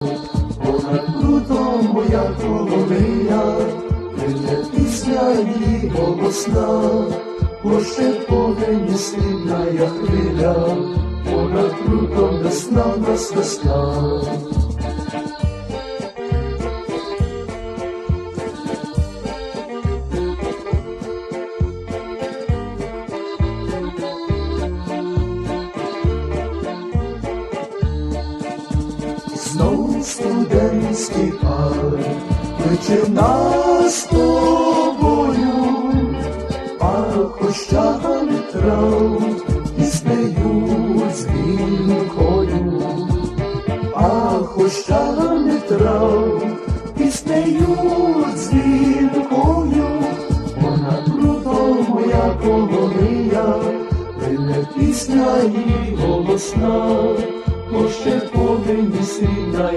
Понад прудом моя коломия, Прийде пісня її голосна, Поще повені сильна я хвиля, Понад крутом весна нас весна. Знов студентський пар кличе нас з тобою, а хощами трав. Піснеють дзвінкою, а хощами трав. Піснеють дзвінкою, понад прудом моя коломия, Прийде пісня її голосна, Поще повинні срібна